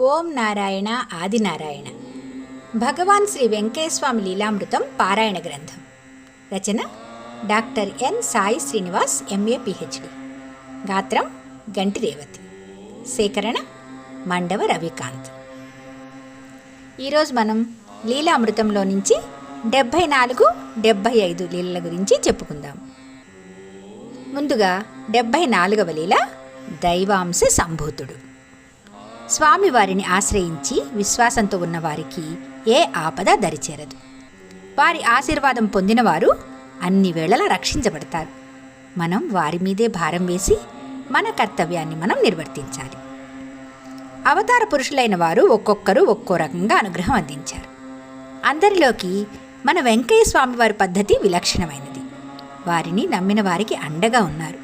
ఓం నారాయణ ఆదినారాయణ భగవాన్ శ్రీ వెంకయ్యస్వామి లీలామృతం పారాయణ గ్రంథం. రచన doctor N Sai Srinivas MA PhD. గాత్రం గంటి రేవతి. సేకరణ మండవ రవికాంత్. ఈరోజు మనం లీలామృతంలో నుంచి డెబ్భై నాలుగు డెబ్భై ఐదు లీలల గురించి చెప్పుకుందాం. ముందుగా డెబ్భై నాలుగవ లీల దైవాంశ సంభూతుడు. స్వామివారిని ఆశ్రయించి విశ్వాసంతో ఉన్నవారికి ఏ ఆపద దరిచేరదు. వారి ఆశీర్వాదం పొందినవారు అన్ని వేళలా రక్షించబడతారు. మనం వారి మీదే భారం వేసి మన కర్తవ్యాన్ని మనం నిర్వర్తించాలి. అవతార పురుషులైన వారు ఒక్కొక్కరు ఒక్కో రకంగా అనుగ్రహం అందించారు. అందరిలోకి మన వెంకయ్య స్వామివారి పద్ధతి విలక్షణమైనది. వారిని నమ్మిన వారికి అండగా ఉన్నారు.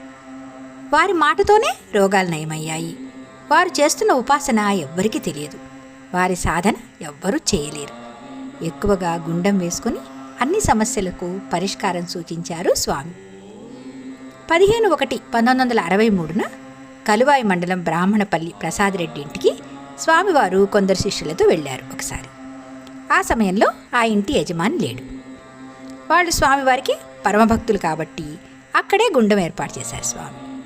వారి మాటతోనే రోగాలు నయమయ్యాయి. వారు చేస్తున్న ఉపాసన ఎవ్వరికీ తెలియదు. వారి సాధన ఎవ్వరూ చేయలేరు. ఎక్కువగా గుండం వేసుకుని అన్ని సమస్యలకు పరిష్కారం సూచించారు స్వామి. పదిహేను ఒకటి పంతొమ్మిది వందల అరవై మూడున కలువాయి మండలం బ్రాహ్మణపల్లి ప్రసాద్ రెడ్డి ఇంటికి స్వామివారు కొందరు శిష్యులతో వెళ్ళారు ఒకసారి. ఆ సమయంలో ఆ ఇంటి యజమాని లేడు. వాళ్ళు స్వామివారికి పరమభక్తులు కాబట్టి అక్కడే గుండం ఏర్పాటు చేశారు స్వామి.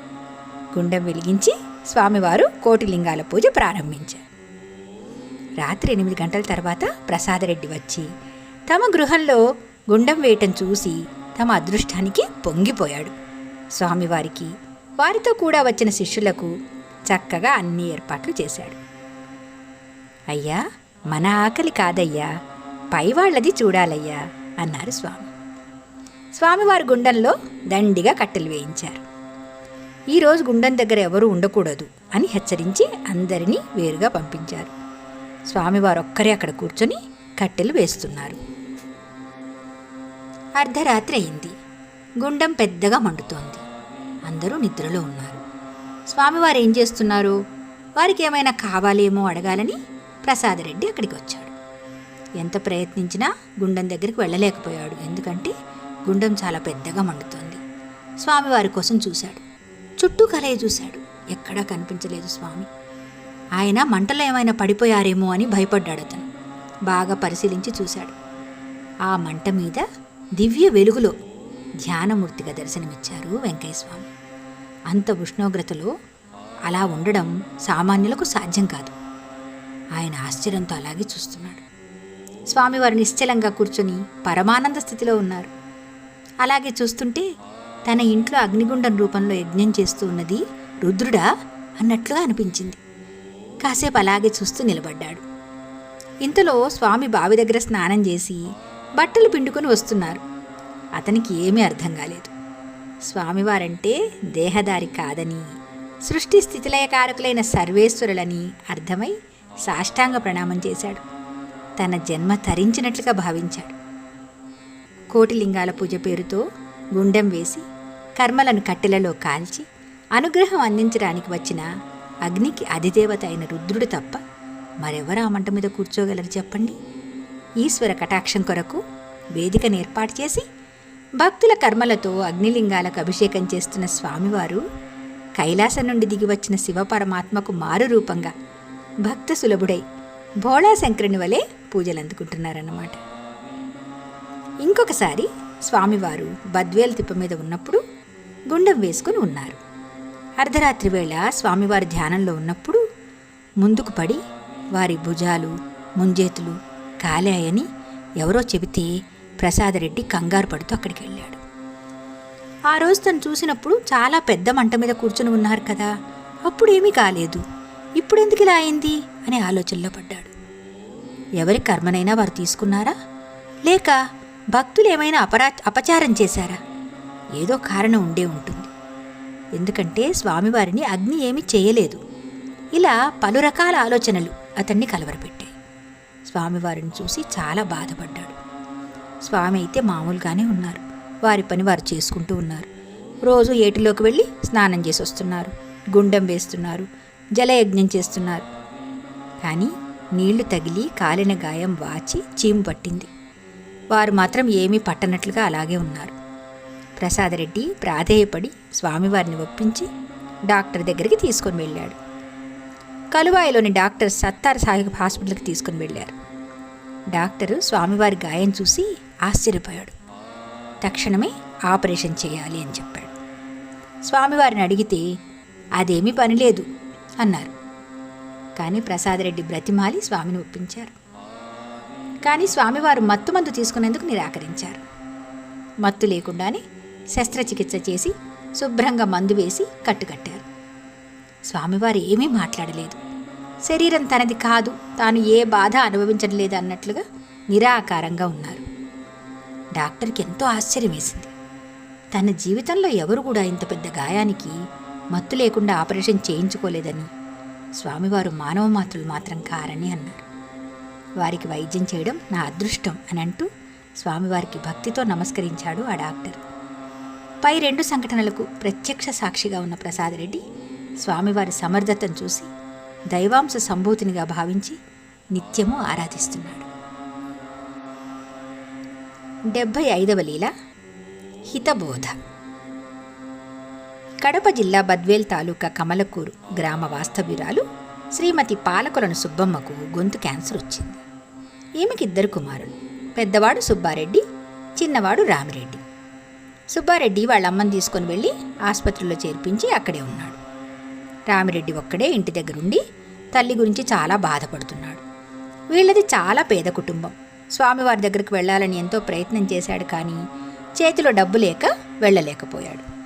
గుండం వెలిగించి స్వామివారు కోటిలింగాల పూజ ప్రారంభించారు. రాత్రి ఎనిమిది గంటల తర్వాత ప్రసాదరెడ్డి వచ్చి తమ గృహంలో గుండం వేయటం చూసి తమ అదృష్టానికి పొంగిపోయాడు. స్వామివారికి వారితో కూడా వచ్చిన శిష్యులకు చక్కగా అన్ని ఏర్పాట్లు చేశాడు. అయ్యా మన ఆకలి కాదయ్యా పైవాళ్ళది చూడాలయ్యా అన్నారు స్వామి. స్వామివారి గుండంలో దండిగా కట్టెలు వేయించారు. ఈరోజు గుండం దగ్గర ఎవరూ ఉండకూడదు అని హెచ్చరించి అందరినీ వేరుగా పంపించారు. స్వామివారు ఒక్కరే అక్కడ కూర్చొని కట్టెలు వేస్తున్నారు. అర్ధరాత్రి అయింది. గుండం పెద్దగా మండుతోంది. అందరూ నిద్రలో ఉన్నారు. స్వామివారు ఏం చేస్తున్నారు? వారికి ఏమైనా కావాలేమో అడగాలని ప్రసాదరెడ్డి అక్కడికి వచ్చాడు. ఎంత ప్రయత్నించినా గుండం దగ్గరికి వెళ్ళలేకపోయాడు. ఎందుకంటే గుండం చాలా పెద్దగా మండుతోంది. స్వామివారి కోసం చూశాడు. చుట్టూ కలయ చూశాడు. ఎక్కడా కనిపించలేదు స్వామి. ఆయన మంటలో ఏమైనా పడిపోయారేమో అని భయపడ్డాడు అతను. బాగా పరిశీలించి చూశాడు. ఆ మంట మీద దివ్య వెలుగులో ధ్యానమూర్తిగా దర్శనమిచ్చారు వెంకయ్య స్వామి అంత ఉష్ణోగ్రతలో అలా ఉండడం సామాన్యులకు సాధ్యం కాదు. ఆయన ఆశ్చర్యంతో అలాగే చూస్తున్నాడు. స్వామివారు నిశ్చలంగా కూర్చొని పరమానంద స్థితిలో ఉన్నారు. అలాగే చూస్తుంటే తన ఇంట్లో అగ్నిగుండం రూపంలో యజ్ఞం చేస్తూ ఉన్నది రుద్రుడా అన్నట్లుగా అనిపించింది. కాసేపు అలాగే చూస్తూ నిలబడ్డాడు. ఇంతలో స్వామి బావి దగ్గర స్నానం చేసి బట్టలు పిండుకొని వస్తున్నారు. అతనికి ఏమీ అర్థం కాలేదు. స్వామివారంటే దేహదారి కాదని సృష్టి స్థితిలయకారకులైన సర్వేశ్వరులని అర్థమై సాష్టాంగ ప్రణామం చేశాడు. తన జన్మ తరించినట్లుగా భావించాడు. కోటిలింగాల పూజ పేరుతో గుండెం వేసి కర్మలను కట్టెలలో కాల్చి అనుగ్రహం అందించడానికి వచ్చిన అగ్నికి అధిదేవత అయిన రుద్రుడు తప్ప మరెవరు ఆ మంట మీద కూర్చోగలరు చెప్పండి? ఈశ్వర కటాక్షం కొరకు వేదికను ఏర్పాటు చేసి భక్తుల కర్మలతో అగ్నిలింగాలకు అభిషేకం చేస్తున్న స్వామివారు కైలాసం నుండి దిగి వచ్చిన శివపరమాత్మకు మారు రూపంగా భక్త సులభుడై భోళాశంకరుని వలె పూజలు అందుకుంటున్నారన్నమాట ఇంకొకసారి స్వామివారు బద్వేల్ తిప్ప మీద ఉన్నప్పుడు గుండం వేసుకుని ఉన్నారు. అర్ధరాత్రి వేళ స్వామివారి ధ్యానంలో ఉన్నప్పుడు ముందుకు పడి వారి భుజాలు ముంజేతులు కాలాయని ఎవరో చెబితే ప్రసాదరెడ్డి కంగారు పడుతూ అక్కడికి వెళ్ళాడు. ఆ రోజు తను చూసినప్పుడు చాలా పెద్ద మంట మీద కూర్చుని ఉన్నారు కదా అప్పుడేమీ కాలేదు. ఇప్పుడు ఎందుకు ఇలా అయింది? అనే ఆలోచనలో పడ్డాడు. ఎవరి కర్మనైనా వారు తీసుకున్నారా? లేక భక్తులు ఏమైనా అపరా అపచారం చేశారా? ఏదో కారణం ఉండే ఉంటుంది. ఎందుకంటే స్వామివారిని అగ్ని ఏమీ చేయలేదు. ఇలా పలు రకాల ఆలోచనలు అతన్ని కలవరపెట్టాయి. స్వామివారిని చూసి చాలా బాధపడ్డాడు. స్వామి అయితే మామూలుగానే ఉన్నారు. వారి పని వారు చేసుకుంటూ ఉన్నారు. రోజు ఏటిలోకి వెళ్ళి స్నానం చేసి వస్తున్నారు. గుండం వేస్తున్నారు. జలయజ్ఞం చేస్తున్నారు. కానీ నీళ్ళు తగిలి కాలిన గాయం వాచి చీము పట్టింది. వారు మాత్రం ఏమీ పట్టనట్లుగా అలాగే ఉన్నారు. ప్రసాదరెడ్డి ప్రాధేయపడి స్వామివారిని ఒప్పించి డాక్టర్ దగ్గరికి తీసుకొని వెళ్ళాడు. కలువాయిలోని డాక్టర్ సత్తార్ సాహిబ్ హాస్పిటల్కి తీసుకుని వెళ్ళారు. డాక్టరు స్వామివారి గాయం చూసి ఆశ్చర్యపోయాడు. తక్షణమే ఆపరేషన్ చేయాలి అని చెప్పాడు. స్వామివారిని అడిగితే అదేమీ పని లేదు అన్నారు. కానీ ప్రసాదరెడ్డి బ్రతిమాలి స్వామిని ఒప్పించారు. కానీ స్వామివారు మత్తు మందు తీసుకునేందుకు నిరాకరించారు. మత్తు లేకుండానే శస్త్రచికిత్స చేసి శుభ్రంగా మందు వేసి కట్టుకట్టారు. స్వామివారు ఏమీ మాట్లాడలేదు. శరీరం తనది కాదు తాను ఏ బాధ అనుభవించడం లేదు అన్నట్లుగా నిరాకారంగా ఉన్నారు. డాక్టర్కి ఎంతో ఆశ్చర్యం వేసింది. తన జీవితంలో ఎవరు కూడా ఇంత పెద్ద గాయానికి మత్తు లేకుండా ఆపరేషన్ చేయించుకోలేదని స్వామివారు మానవ మాత్రులు మాత్రం కారని అన్నారు. వారికి వైద్యం చేయడం నా అదృష్టం అని అంటూ స్వామివారికి భక్తితో నమస్కరించాడు ఆ డాక్టర్. పై రెండు సంఘటనలకు ప్రత్యక్ష సాక్షిగా ఉన్న ప్రసాదరెడ్డి స్వామివారి సమర్థతను చూసి దైవాంశ సంభూతినిగా భావించి నిత్యము ఆరాధిస్తున్నాడు. డెబ్భై ఐదవ లీల హితబోధ. కడప జిల్లా బద్వేల్ తాలూకా కమలకూరు గ్రామ వాస్తవ్యురాలు శ్రీమతి పాలకొలను సుబ్బమ్మకు గొంతు క్యాన్సర్ వచ్చింది. ఈమెకి ఇద్దరు కుమారులు. పెద్దవాడు సుబ్బారెడ్డి చిన్నవాడు రామిరెడ్డి. సుబ్బారెడ్డి వాళ్ళ అమ్మని తీసుకొని వెళ్ళి ఆసుపత్రిలో చేర్పించి అక్కడే ఉన్నాడు. రామిరెడ్డి ఒక్కడే ఇంటి దగ్గరుండి తల్లి గురించి చాలా బాధపడుతున్నాడు. వీళ్ళది చాలా పేద కుటుంబం. స్వామివారి దగ్గరికి వెళ్ళాలని ఎంతో ప్రయత్నం చేశాడు కానీ చేతిలో డబ్బు లేక వెళ్ళలేకపోయాడు.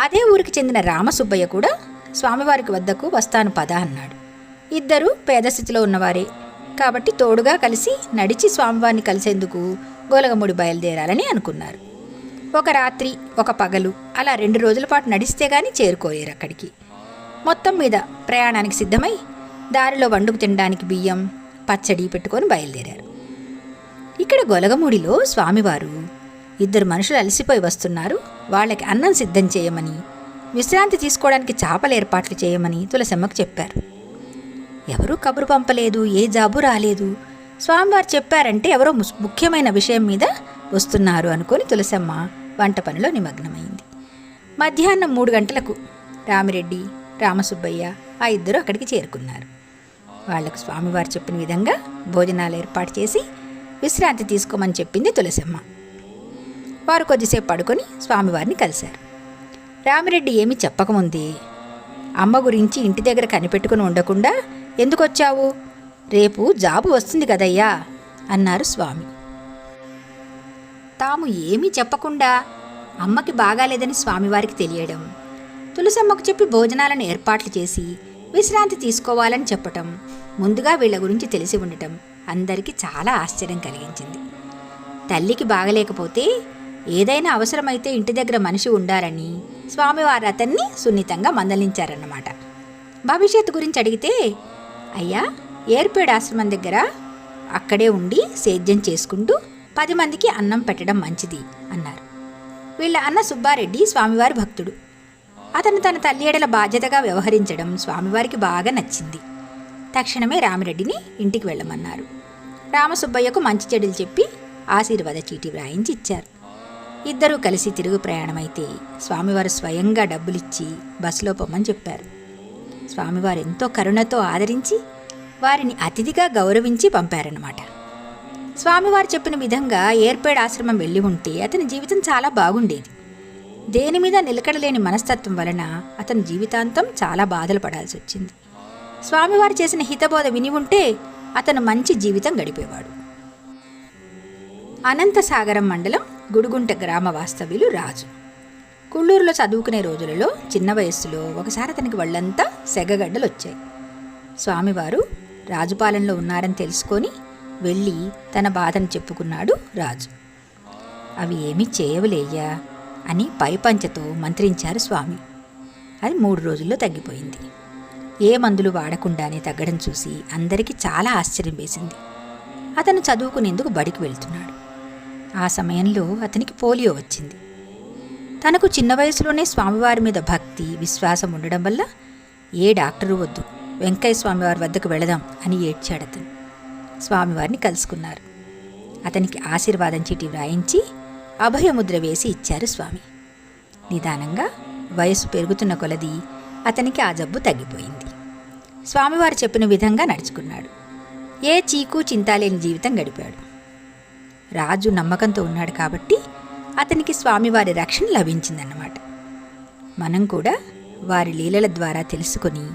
అదే ఊరికి చెందిన రామసుబ్బయ్య కూడా స్వామివారికి వద్దకు వస్తాను పద అన్నాడు. ఇద్దరు పేద స్థితిలో ఉన్నవారే. కాబట్టి తోడుగా కలిసి నడిచి స్వామివారిని కలిసేందుకు గోలగముడి బయలుదేరాలని అనుకున్నారు. ఒక రాత్రి ఒక పగలు అలా రెండు రోజుల పాటు నడిస్తే గాని చేరుకోలేరు అక్కడికి. మొత్తం మీద ప్రయాణానికి సిద్ధమై దారిలో వండుకు తినడానికి బియ్యం పచ్చడి పెట్టుకొని బయలుదేరారు. ఇక్కడ గొలగముడిలో స్వామివారు ఇద్దరు మనుషులు అలసిపోయి వస్తున్నారు. వాళ్ళకి అన్నం సిద్ధం చేయమని విశ్రాంతి తీసుకోవడానికి చేపల ఏర్పాట్లు చేయమని తులసమ్మకు చెప్పారు. ఎవరూ కబురు పంపలేదు ఏ జాబు రాలేదు. స్వామివారు చెప్పారంటే ఎవరో ముఖ్యమైన విషయం మీద వస్తున్నారు అనుకొని తులసమ్మ వంట పనిలో నిమగ్నమైంది. మధ్యాహ్నం మూడు గంటలకు రామిరెడ్డి రామసుబ్బయ్య ఆ ఇద్దరు అక్కడికి చేరుకున్నారు. వాళ్ళకు స్వామివారు చెప్పిన విధంగా భోజనాలు ఏర్పాటు చేసి విశ్రాంతి తీసుకోమని చెప్పింది తులసమ్మ. వారు కొద్దిసేపు పడుకొని స్వామివారిని కలిశారు. రామిరెడ్డి ఏమీ చెప్పకముందే అమ్మ గురించి ఇంటి దగ్గర కనిపెట్టుకుని ఉండకుండా ఎందుకొచ్చావు? రేపు జాబు వస్తుంది కదయ్యా అన్నారు స్వామి. తాము ఏమీ చెప్పకుండా అమ్మకి బాగాలేదని స్వామివారికి తెలియడం తులసమ్మకు చెప్పి భోజనాలను ఏర్పాట్లు చేసి విశ్రాంతి తీసుకోవాలని చెప్పటం ముందుగా వీళ్ళ గురించి తెలిసి ఉండటం అందరికీ చాలా ఆశ్చర్యం కలిగించింది. తల్లికి బాగలేకపోతే ఏదైనా అవసరమైతే ఇంటి దగ్గర మనిషి ఉండాలని స్వామివారు అతన్ని సున్నితంగా మందలించారన్నమాట. భవిష్యత్తు గురించి అడిగితే అయ్యా ఏర్పేడు ఆశ్రమం దగ్గర అక్కడే ఉండి సేద్యం చేసుకుంటూ పది మందికి అన్నం పెట్టడం మంచిది అన్నారు. వీళ్ళ అన్న సుబ్బారెడ్డి స్వామివారి భక్తుడు. అతను తన తల్లిడల బాధ్యతగా వ్యవహరించడం స్వామివారికి బాగా నచ్చింది. తక్షణమే రామిరెడ్డిని ఇంటికి వెళ్ళమన్నారు. రామసుబ్బయ్యకు మంచి చెడులు చెప్పి ఆశీర్వాద చీటీ వ్రాయించి ఇచ్చారు. ఇద్దరూ కలిసి తిరుగు ప్రయాణమైతే స్వామివారు స్వయంగా డబ్బులిచ్చి బస్సులో పొమ్మని చెప్పారు. స్వామివారు ఎంతో కరుణతో ఆదరించి వారిని అతిథిగా గౌరవించి పంపారన్నమాట. స్వామివారు చెప్పిన విధంగా ఏర్పేడ్ ఆశ్రమం వెళ్ళి ఉంటే అతని జీవితం చాలా బాగుండేది. దేని మీద నిలకడలేని మనస్తత్వం వలన అతని జీవితాంతం చాలా బాధలు పడాల్సి వచ్చింది. స్వామివారు చేసిన హితబోధ విని ఉంటే అతను మంచి జీవితం గడిపేవాడు. అనంతసాగరం మండలం గుడుగుంట గ్రామ వాస్తవ్యులు రాజు. కుళ్ళూరులో చదువుకునే రోజులలో చిన్న వయస్సులో ఒకసారి అతనికి వాళ్ళంతా సెగగడ్డలు వచ్చాయి స్వామివారు రాజుపాలెంలో ఉన్నారని తెలుసుకొని వెళ్ళి తన బాధను చెప్పుకున్నాడు రాజు. అవి ఏమీ చేయవులేయ్యా అని పైపంచతో మంత్రించారు స్వామి. అది మూడు రోజుల్లో తగ్గిపోయింది. ఏ మందులు వాడకుండానే తగ్గడం చూసి అందరికీ చాలా ఆశ్చర్యం వేసింది. అతను చదువుకునేందుకు బడికి వెళ్తున్నాడు. ఆ సమయంలో అతనికి పోలియో వచ్చింది. తనకు చిన్న వయసులోనే స్వామివారి మీద భక్తి విశ్వాసం ఉండడం వల్ల ఏ డాక్టరు వద్దు. వెంకయ్య స్వామివారి వద్దకు వెళదాం అని ఏడ్చాడు అతను. స్వామివారిని కలుసుకున్నారు. అతనికి ఆశీర్వాదం చీటి వ్రాయించి అభయముద్ర వేసి ఇచ్చారు స్వామి. నిదానంగా వయసు పెరుగుతున్న కొలది అతనికి ఆ జబ్బు తగ్గిపోయింది. స్వామివారు చెప్పిన విధంగా నడుచుకున్నాడు. ఏ చీకు చింతాలేని జీవితం గడిపాడు. రాజు నమ్మకంతో ఉన్నాడు కాబట్టి అతనికి స్వామివారి రక్షణ లభించిందన్నమాట. మనం కూడా వారి లీలల ద్వారా తెలుసుకొని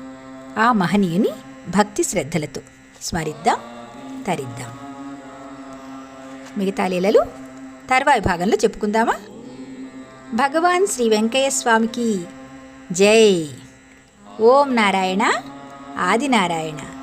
ఆ మహనీయుని భక్తి శ్రద్ధలతో స్మరిద్దాం తరిద్దాం. మిగతా లీలలు తర్వాయి భాగంలో చెప్పుకుందామా? భగవాన్ శ్రీ వెంకయ్య స్వామికి జై. ఓం నారాయణ ఆదినారాయణ.